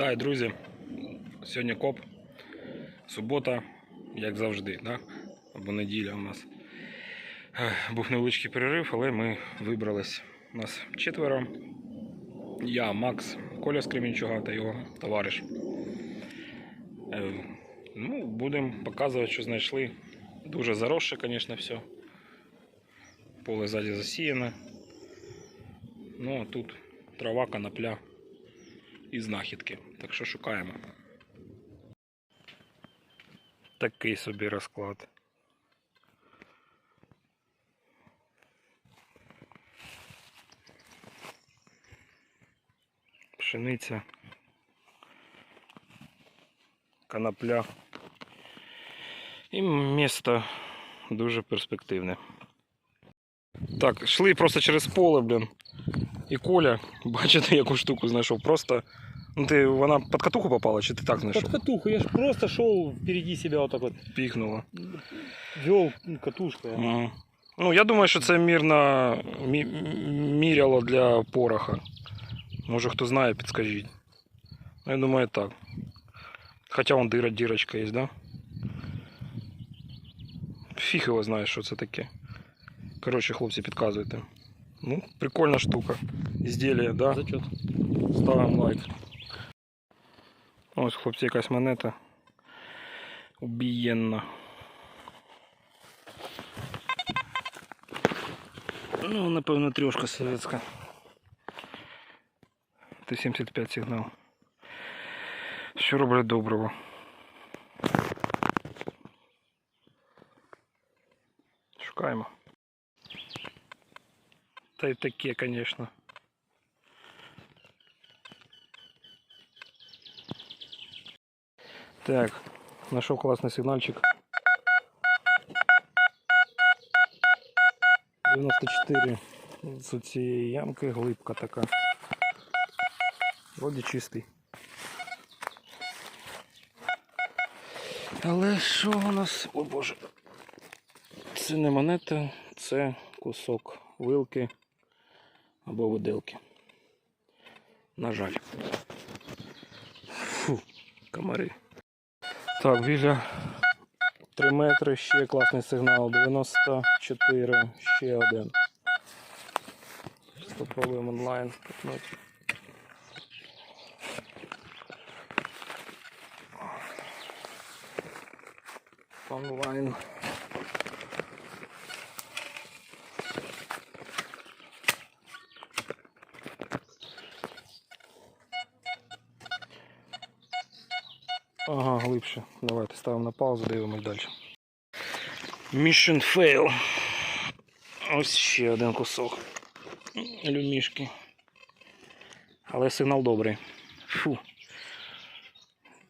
Вітаю, друзі! Сьогодні коп. Субота, як завжди, да? або неділя у нас. Був невеличкий перерив, але ми вибрались. У нас четверо. Я, Макс, Коля з Кремінчуга та його товариш. Е, Ну, будемо показувати, що знайшли. Дуже заросше, звісно, все. Поле ззаді засіяне. Ну, а тут трава, конопля і знахідки. Так що шукаємо. Такий собі розклад. Пшениця. Конопля. І місто дуже перспективне. Так, йшли просто через поле, блін. І Коля, бачите, яку штуку знайшов. Просто. Ну ти вона під катуху попала, чи ти так знайшов? Под катуху, я ж просто шел впереди себя вот так вот, Піхнула. вел катушкой. Ага. Ну, я думаю, що це мірна мі... міряло для пороха. Може хто знає, підскажіть. Ну, Я думаю, так. Хоча вон дира, дірочка є, да? Фіг його знає, що це таке. Коротше, хлопці, підказуйте. Ну, прикольна штука. Ізділля, да? Зачет. Ставимо лайк. Ось, хлопці, якась монета. Убієнна. Ну, напевно, трьошка совєтська. Т-75 сигнал. Що роблять доброго? Шукаємо. Та й таке, звісно. Так, нашел классный сигнальчик. 94 з цієї ямки, глибка така. Вроді чистий. Але що у нас? О боже. Це не монета, це кусок вилки або виделки. На жаль. Фу, комари. Так, біля 3 метри ще класний сигнал. 94, ще один. Попробуємо онлайн купнути. Онлайн. Ага, глибше. Давайте ставимо на паузу, дивимось далі. Mission fail. Ось ще один кусок. Люмішки. Але сигнал добрий. Фу.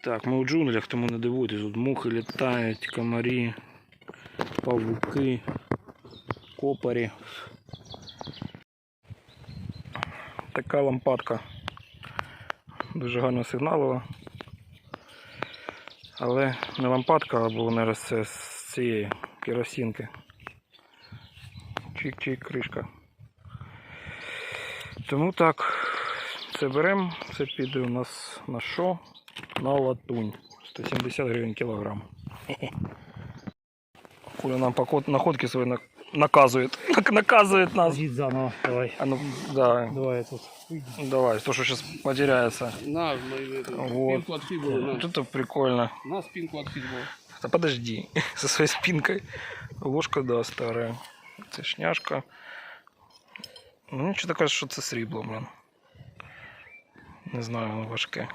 Так, ми у джунглях, тому не дивуйтесь, тут мухи літають, комарі, павуки, копарі. Така лампадка. Дуже гарно сигналила. Але не лампадка, або не це з цієї керосинки. Чик-чик, кришка. Тому так, це беремо, це піде у нас на що? На латунь. 170 гривень кілограм. Хе-хе. Нам находки свої на- наказує. Нак- Наказує нас. Зид заново, давай. А ну, да, Давай я тут. давай, то, що зараз потеряється. На, мы эту Вот. спинку от фибулы, на. Тут прикольно. На спинку от фибулы. Да подожди, со своей спинкой. Ложка, да, старая. Це шняшка. Ну, нічого таке, що це срібло, блин. Не знаю, воно важке.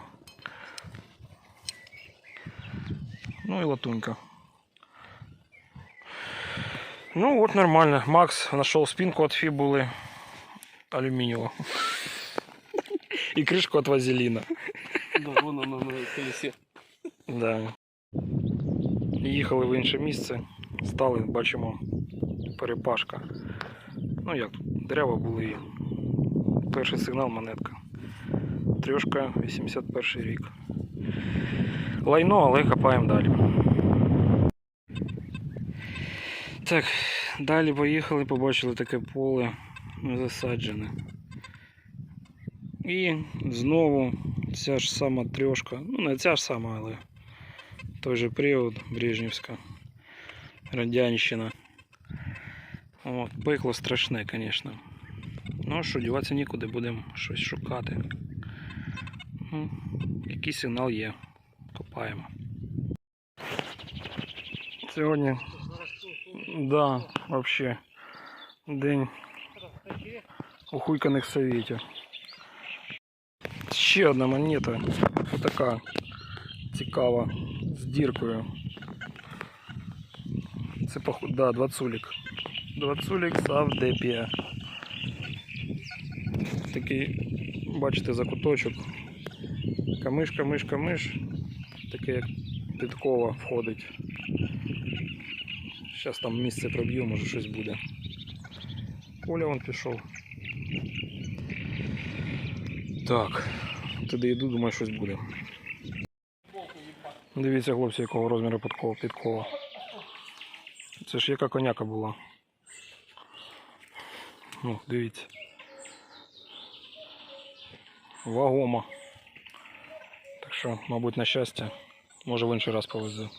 Ну і латунька. Ну вот нормально. Макс нашел спинку от фибулы алюминиевую. И крышку от вазелина. Да, вон она на колесе. Да. Їхали в інше місце, стали, бачимо, перепашка. Ну як тут, дерева були. Перший сигнал монетка. Трьошка 81 рік. Лайно, але копаємо далі. Так, далі поїхали, побачили таке поле засаджене. І знову ця ж сама трьошка. Ну, не ця ж сама, але той же період Брежнівська. Радянщина. От, пекло страшне, звісно. Ну, що, діватися нікуди, будемо щось шукати. Ну, який сигнал є. Копаємо. Сьогодні, да, вообще, день ухуйканих совєтів. Ще одна монета. Отака цікава. З діркою. Це поход, да, двадцулік. Двадцулік Савдепія. Такий, бачите, закуточок. Камиш, камиш, камиш. Таке як підкова входить. Зараз там місце проб'ю, може щось буде. Коля вон пішов. Так, туди йду, думаю, щось буде. Дивіться, хлопці, якого розміру підкова. Це ж яка коняка була. Ну, дивіться. Вагома. Так що, мабуть, на щастя, може в інший раз повезе.